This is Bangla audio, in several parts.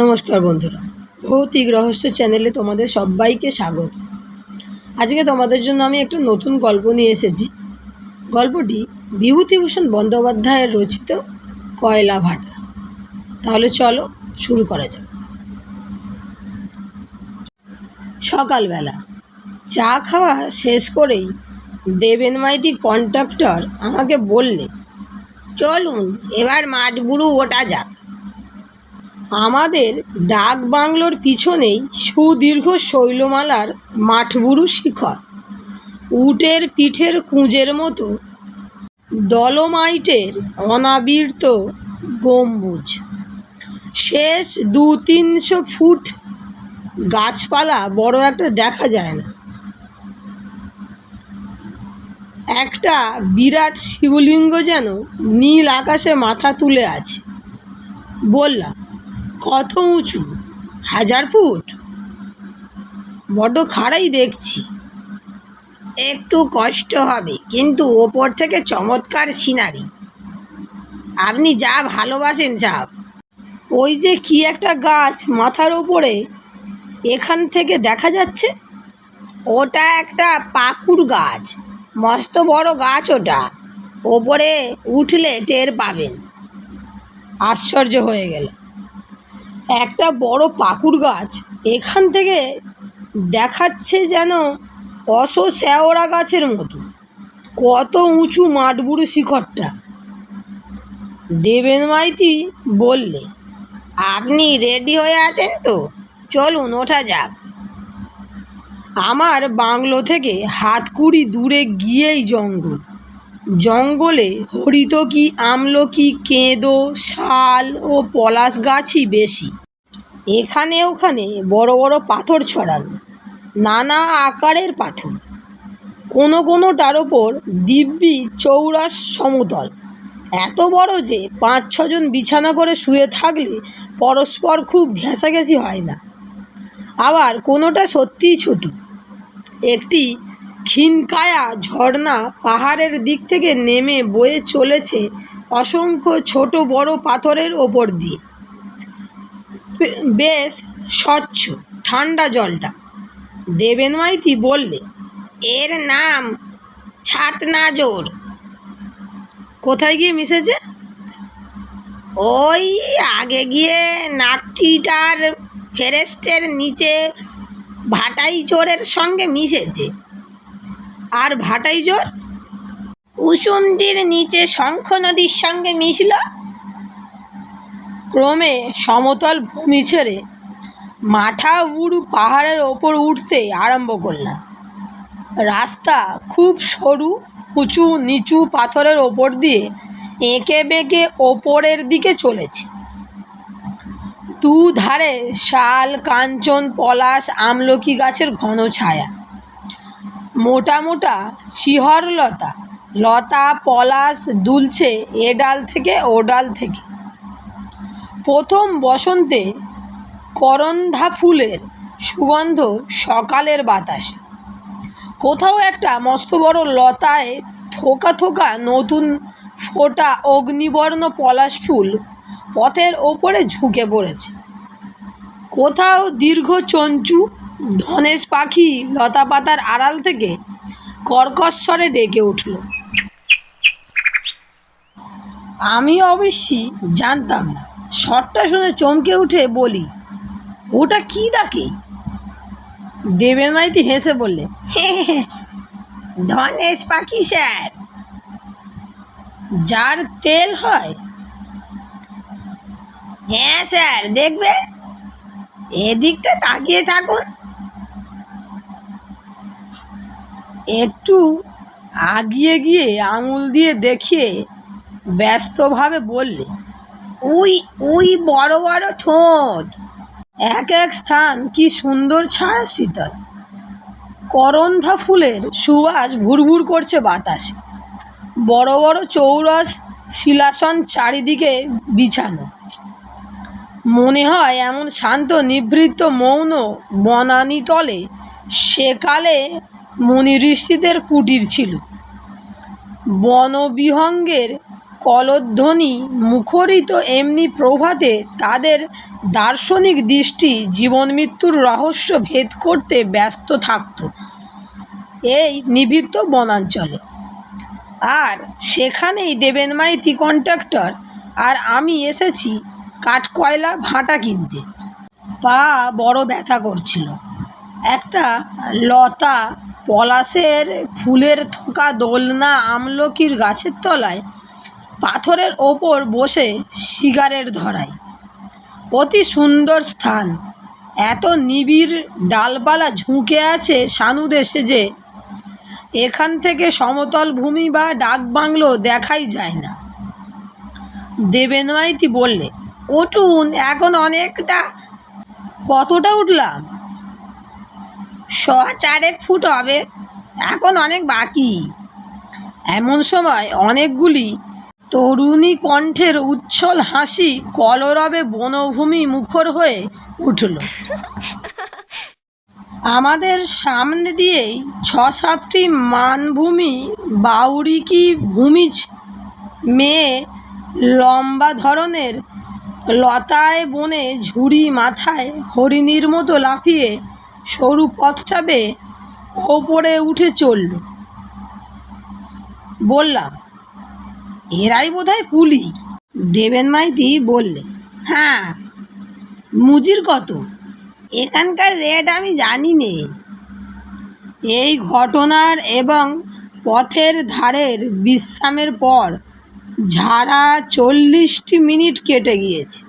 নমস্কার বন্ধুরা। ভৌতিক রহস্য চ্যানেলে তোমাদের সবাইকে স্বাগত। আজকে তোমাদের জন্য আমি একটা নতুন গল্প নিয়ে এসেছি। গল্পটি বিভূতিভূষণ বন্দ্যোপাধ্যায়ের রচিত কয়লা ভাটা। তাহলে চলো শুরু করা যাক। সকালবেলা চা খাওয়া শেষ করেই দেবেন মাইতি কন্ট্রাক্টর আমাকে বললে চলুন এবার মাঠবুরু ওটা যাক। আমাদের ডাক বাংলোর পিছনেই সুদীর্ঘ শৈলমালার মাঠবুরু শিখর। উটের পিঠের কুঁজের মতো ডলোমাইটের অনাবৃত গম্বুজ। শেষ দু তিনশো ফুট গাছপালা বড় একটা দেখা যায় না। একটা বিরাট শিবলিঙ্গ যেন নীল আকাশে মাথা তুলে আছে। বললাম কত উঁচু? হাজার ফুট? বড্ড খাড়াই দেখছি। একটু কষ্ট হবে, কিন্তু ওপর থেকে চমৎকার সিনারি। আপনি যা ভালোবাসেন চাপ ওই যে কি একটা গাছ মাথার ওপরে, এখান থেকে দেখা যাচ্ছে? ওটা একটা পাকুর গাছ, মস্ত বড় গাছ ওটা। ওপরে উঠলে টের পাবেন। আশ্চর্য হয়ে গেল একটা বড় পাকুর গাছ। এখান থেকে দেখাচ্ছে যেন অস শ্যাওড়া গাছের মতো। কত উঁচু মাঠবুড়ো শিখরটা। দেবেন মাইতি বললে, আপনি রেডি হয়ে আছেন তো? চলুন, ওঠা যাক। আমার বাংলো থেকে হাত কুড়ি দূরে গিয়েই জঙ্গল। জঙ্গলে হরিত হরিতকি আমলকি, কেঁদো, শাল ও পলাশ গাছই বেশি। এখানে ওখানে বড় বড় পাথর ছড়ানো, নানা আকারের পাথর। কোনো কোনোটার ওপর দিব্যি চৌরাস সমতল। এত বড় যে পাঁচ ছজন বিছানা করে শুয়ে থাকলে পরস্পর খুব ঘেঁষাঘেঁষি হয় না। আবার কোনোটা সত্যিই ছোট। একটি ক্ষীণকায়া ঝর্ণা পাহাড়ের দিক থেকে নেমে বয়ে চলেছে অসংখ্য ছোট বড় পাথরের ওপর দিয়ে। বেশ স্বচ্ছ, ঠান্ডা জলটা। দেবেন মাইতি বললে, এর নাম ছাতনাজোর। কোথায় গিয়ে মিশেছে? ওই আগে গিয়ে নাকটিটার ফেরেস্টের নিচে ভাটাই চোরের সঙ্গে মিশেছে। আর ভাটাই জোর কুসুমটির নিচে শঙ্খ নদীর সঙ্গে মিশল? ক্রমে সমতল ভূমি ছেড়ে মাঠা উড়ু পাহাড়ের ওপর উঠতে আরম্ভ করলাম। রাস্তা খুব সরু, উঁচু, নিচু পাথরের ওপর দিয়ে এঁকে বেঁকে ওপরের দিকে চলেছে। দু ধারে শাল, কাঞ্চন, পলাশ, আমলকি গাছের ঘন ছায়া। মোটা মোটা চিহরলতা লতা, পলাশ দুলছে এ ডাল থেকে ও ডাল থেকে। প্রথম বসন্তে করন্ধা ফুলের সুগন্ধ সকালের বাতাসে। কোথাও একটা মস্ত বড় লতায় থোকা থোকা নতুন ফোটা অগ্নিবর্ণ পলাশ ফুল পথের ওপরে ঝুঁকে পড়েছে। কোথাও দীর্ঘ চঞ্চু ধনেশ পাখি লতা পাতার আড়াল থেকে কর্কশ্বরে ডেকে উঠল। আমি অবশ্যই জানতাম না। শটটা শুনে চমকে উঠে বলি, ওটা কি ডাকে? দেবেন মাইতি হেসে বললে ধনেশ পাখি স্যার, যার তেল হয়। হ্যাঁ স্যার, দেখবে, এদিকটা তাকিয়ে থাকুন। একটু আগিয়ে গিয়ে আঙুল দিয়ে দেখিয়ে ব্যস্তভাবে বললে উই উই বড় বড় ঠোঁট। এক এক স্থান, কি সুন্দর ছায়া শীতল। করন্ধা ফুলের সুবাস ভুরভুর করছে বাতাসে। বড় বড় চৌরস শিলাসন চারিদিকে বিছানো। মনে হয় এমন শান্ত, নিভৃত, মৌন বনানী তলে সেকালে মুনি ঋষিদের কুটির ছিল। বনবিহঙ্গের কলধ্বনি মুখরিত এমনি প্রভাতে তাদের দার্শনিক দৃষ্টি জীবন মৃত্যুর রহস্য ভেদ করতে ব্যস্ত থাকত। এই নিভৃত বনাঞ্চলে। আর সেখানেই দেবেন মাইতি কন্ট্রাক্টর আর আমি এসেছি কাঠকয়লা ভাঁটা কিনতে। পা বড় ব্যথা করছিল। একটা লতা পলাশের ফুলের থোকা দোলনা আমলকির গাছের তলায় পাথরের ওপর বসে সিগারেট ধরাই অতি সুন্দর স্থান। এত নিবিড় ডালপালা ঝুঁকে আছে সানুদে যে এখান থেকে সমতল ভূমি বা ডাক বাংলো দেখাই যায় না। দেবেন বললে উঠুন এখন অনেকটা। কতটা উঠলাম? শ চারেক ফুট হবে, এখন অনেক বাকি। এমন সময় অনেকগুলি তরুণী কণ্ঠের উচ্ছল হাসি কলরবে বনভূমি মুখর হয়ে উঠল। আমাদের সামনে দিয়েই ছ সাতটি মানভূমি, বাউরিকি ভূমিজ, মেয়ে লম্বা ধরনের লতায় বনে ঝুড়ি মাথায় হরিণীর মতো লাফিয়ে সরু পথটা বেয়ে ওপরে উঠে চলল। বললাম এরাই বোধহয় কুলি। দেবেন মাইতি বললে হ্যাঁ মুজির কত? এখানকার রেট আমি জানি নে এই ঘটনার এবং পথের ধারের বিশ্রামের পর ঝাড়া চল্লিশটি মিনিট কেটে গিয়েছে।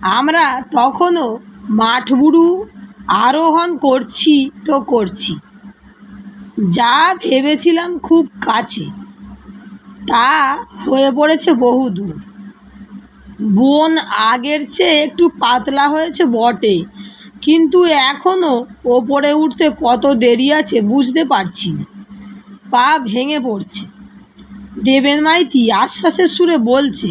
আমরা তখনও মাঠবুড়ু আরোহণ করছি তো করছি। যা ভেবেছিলাম খুব কাছে। তা হয়ে পড়েছে বহু দূর। বন আগের চেয়ে একটু পাতলা হয়েছে বটে, কিন্তু এখনও ওপরে উঠতে কত দেরি আছে বুঝতে পারছি না। পা ভেঙে পড়ছে। দেবেন মাইতি আশ্বাসের সুরে বলছে,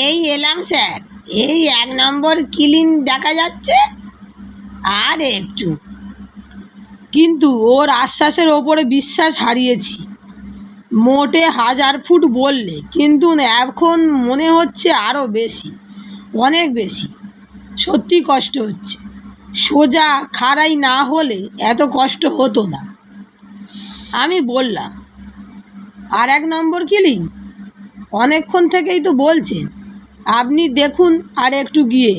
এই এলাম স্যার, এই এক নম্বর ক্লিন দেখা যাচ্ছে? আর একটু। কিন্তু ওর আশ্বাসের ওপরে বিশ্বাস হারিয়েছি। মোটে হাজার ফুট বললে, কিন্তু এখন মনে হচ্ছে আরও বেশি, অনেক বেশি। সত্যি কষ্ট হচ্ছে। সোজা খাড়াই না হলে এত কষ্ট হতো না। আমি বললাম, আর এক নম্বর কিলিং অনেকক্ষণ থেকেই তো বলছেন, আপনি দেখুন আর একটু গিয়ে।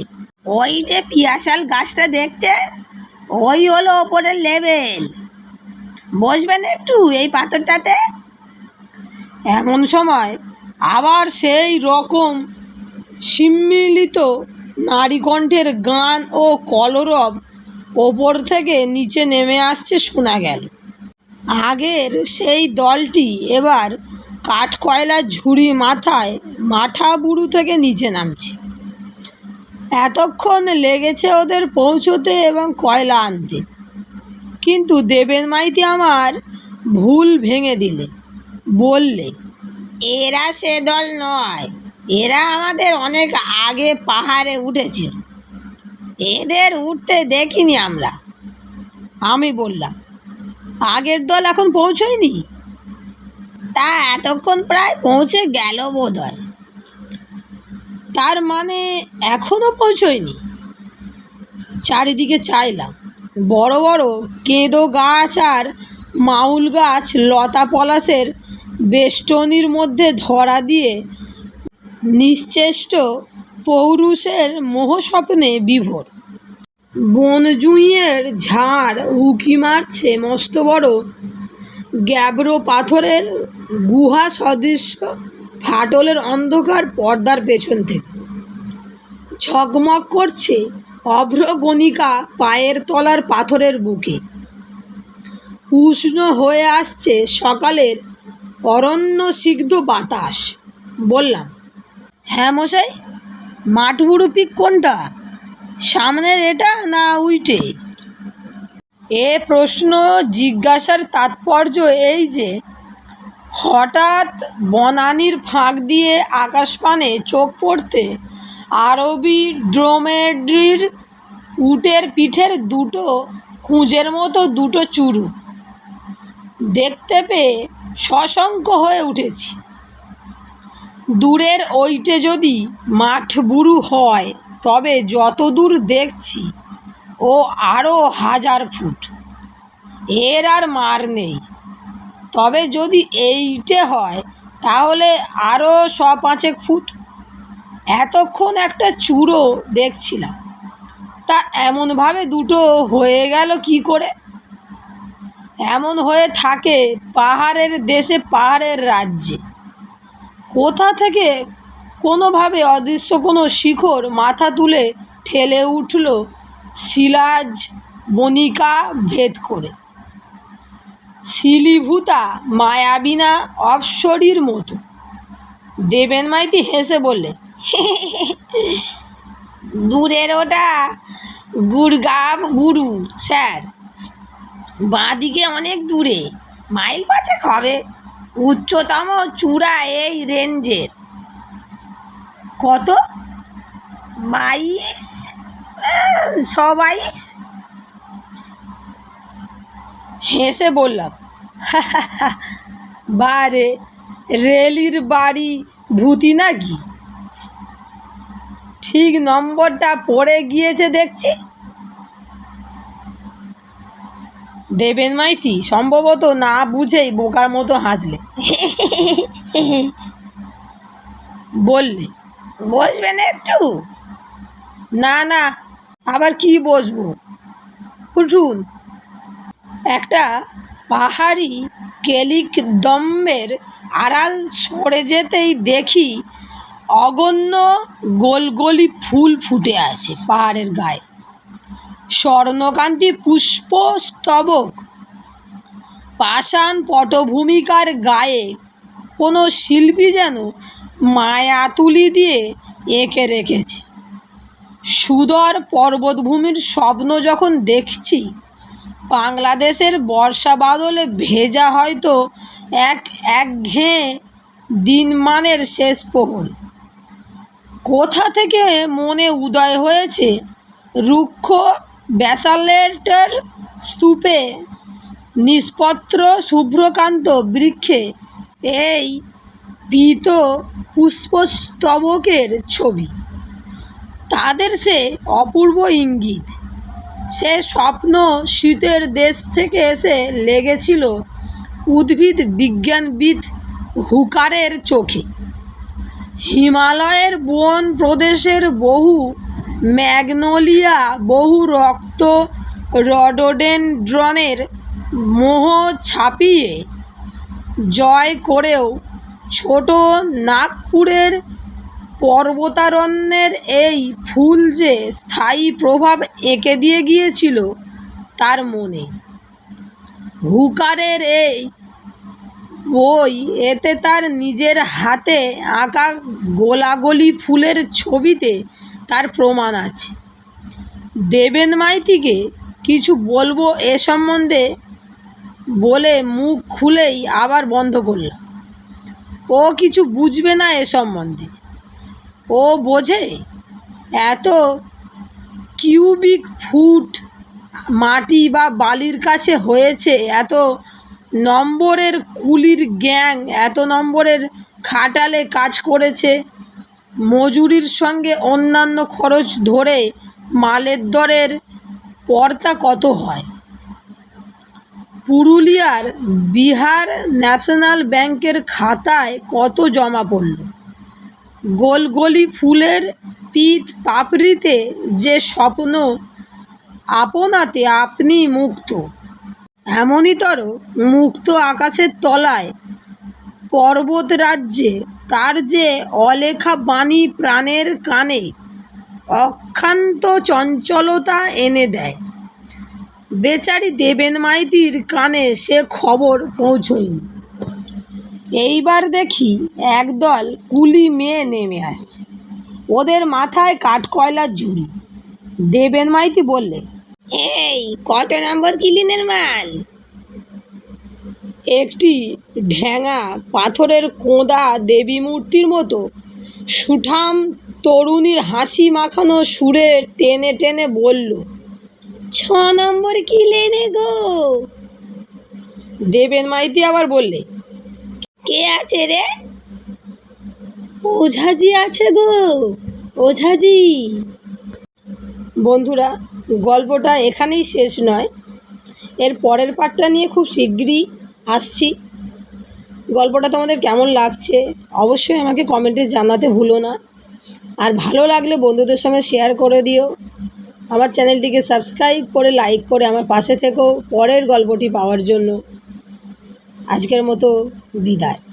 ওই যে পিয়াশাল গাছটা দেখছেন? ওই হলো ওপরের লেভেল বসবেন একটু এই পাথরটাতে? এমন সময় আবার সেই রকম সম্মিলিত নারীকণ্ঠের গান ও কলরব ওপর থেকে নিচে নেমে আসছে শোনা গেল। আগের সেই দলটি এবার কাঠ কাঠকয়লার ঝুড়ি মাথায় মাথা বুড়ু থেকে নিচে নামছে। এতক্ষণ লেগেছে ওদের পৌঁছোতে এবং কয়লা আনতে। কিন্তু দেবেন মাইতি আমার ভুল ভেঙে দিলে। বললে, এরা সে দল নয়, এরা আমাদের অনেক আগে পাহাড়ে উঠেছে এদের উঠতে দেখিনি আমরা। আমি বললাম, আগের দল এখন পৌঁছয়নি? তা এতক্ষণ প্রায় পৌঁছে গেল বোধ হয় তার মানে এখনও পৌঁছয়নি? চারিদিকে চাইলাম, বড় বড় কেঁদো গাছ আর মাউল গাছ লতা পলাশের বেষ্টনীর মধ্যে ধরা দিয়ে নিশ্চেষ্ট পৌরুষের মোহস্বপ্নে বিভোর। বনজুঁইয়ের ঝাড় উঁকি মারছে মস্ত বড় গ্যাব্রো পাথরের গুহা সদৃশ্য ফাটলের অন্ধকার পর্দার পেছন থেকে। ঝকমক করছে অভ্রগণিকা পায়ের তলার পাথরের বুকে। উষ্ণ হয়ে আসছে সকালের অরণ্য সিগ্ধ বাতাস। বললাম হ্যাঁ মশাই মাঠবুড়ো পিক কোনটা? সামনের এটা না উইটে এ প্রশ্ন জিজ্ঞাসার তাৎপর্য এই যে, হঠাৎ বনানির ফাঁক দিয়ে আকাশপানে চোখ পড়তে আরবি ড্রোমেড্রির উটের পিঠের দুটো কুঁজের মতো দুটো চুরু। দেখতে পেয়ে সশঙ্ক হয়ে উঠেছি। দূরের ওইটে যদি মাঠ বুড়ু হয়, তবে যত দূর দেখছি, ও আরও হাজার ফুট। এর আর মার নেই। তবে যদি এইটে হয়, তাহলে আরও শ পাঁচেক ফুট। এতক্ষণ একটা চূড়ো দেখছিলাম। তা এমনভাবে দুটো হয়ে গেল কি করে? এমন হয়ে থাকে পাহাড়ের দেশে পাহাড়ের রাজ্যে। কোথা থেকে কোনোভাবে অদৃশ্য কোনো শিখর মাথা তুলে ঠেলে উঠল শিলাজ বনিকা ভেদ করে। শিলিভূতা মায়াবিনা অপসরীর মতো? দেবেন মাইতি হেসে বললে দূরের ওটা গুড়গাম গুরু, স্যার। বাঁদিকে অনেক দূরে। মাইল পাঁচেক হবে। উচ্চতম চূড়া এই রেঞ্জের। কত? বাইশ? ছ বাইশ হেসে বললাম বারে, রেলির বাড়ি ভূতি নাকি? ঠিক নম্বরটা পড়ে গিয়েছে দেখছি। দেবেন মাইতি সম্ভবত না বুঝেই বোকার মতো হাসলে। বললে, বসবেন একটু? না না, আবার কি বসবো? উঠুন একটা পাহাড়ি কেলিক দম্বের আড়াল সরে যেতেই দেখি অগণ্য গোলগলি ফুল ফুটে আছে পাহাড়ের গায়ে। স্বর্ণকান্তি পুষ্পস্তবক। পাষাণ পটভূমিকার গায়ে কোনো শিল্পী যেন মায়া তুলি দিয়ে এঁকে রেখেছে। সুদর পর্বতভূমির স্বপ্ন যখন দেখছি, বাংলাদেশের বর্ষা বাদলে ভেজা হয়তো এক একঘেয়ে দিনমানের শেষ প্রহর কোথা থেকে মনে উদয় হয়েছে রুক্ষ ব্যাসাল্টের স্তূপে নিষ্পত্র শুভ্রকান্ত বৃক্ষে। এই পীত পুষ্পস্তবকের ছবি। তাদের সে অপূর্ব ইঙ্গিত। সে স্বপ্ন শীতের দেশ থেকে এসে লেগেছিল উদ্ভিদ বিজ্ঞানবিদ হুকারের চোখে। হিমালয়ের বন প্রদেশের বহু ম্যাগনোলিয়া বহু রক্ত রডোডেনড্রনের মোহ ছাপিয়ে জয় করেও ছোট নাগপুরের পর্বতারণ্যের এই ফুল যে স্থায়ী প্রভাব এঁকে দিয়ে গিয়েছিল তার মনে। হুকারের এই বই এতে তার নিজের হাতে আঁকা গোলাগলি ফুলের ছবিতে তার প্রমাণ আছে। দেবেন মাইতিকে কিছু বলব এ সম্বন্ধে বলে মুখ খুলেই আবার বন্ধ করলাম ও কিছু বুঝবে না এ সম্বন্ধে। ও বোঝে? এত কিউবিক ফুট মাটি বা বালির কাছে হয়েছে, এত নম্বরের কুলির গ্যাং, এত নম্বরের খাটালে কাজ করেছে মজুরির সঙ্গে অন্যান্য খরচ ধরে মালের দরের পর্তা কত হয়? পুরুলিয়ার বিহার ন্যাশনাল ব্যাংকের খাতায় কত জমা পড়ল? গোলগলি ফুলের পিত পাপড়িতে যে স্বপ্ন, আপনাতে আপনি মুক্ত। এমনইতর মুক্ত আকাশের তলায় পর্বত রাজ্যে তার যে অলেখা বাণী প্রাণের কানে অক্ষান্ত চঞ্চলতা এনে দেয়। বেচারি দেবেন মাইতির কানে সে খবর পৌঁছয়নি এইবার দেখি একদল কুলি মেয়ে নেমে আসছে। ওদের মাথায় কাঠকয়লার ঝুড়ি। দেবেন মাইতি বললে, এই, কত নম্বর কিলিনের মাল? একটি ঢ্যাঙা পাথরের কোঁদা দেবী মূর্তির মতো। সুঠাম তরুণীর হাসি মাখানো সুরে টেনে টেনে বলল, ছ নম্বর কি লেনে গো? দেবেন মাইতি আবার বললে, কে আছে রে? ওঝাজি আছে গো ওঝাজি বন্ধুরা, গল্পটা এখানেই শেষ নয়। এর পরের পার্টটা নিয়ে খুব শিগগিরই আসছি। গল্পটা তোমাদের কেমন লাগছে অবশ্যই আমাকে কমেন্টে জানাতে ভুলো না। আর ভালো লাগলে বন্ধুদের সঙ্গে শেয়ার করে দিও। আমার চ্যানেলটিকে সাবস্ক্রাইব করে লাইক করে আমার পাশে থেকেও পরের গল্পটি পাওয়ার জন্য আজকের মতো বিদায়।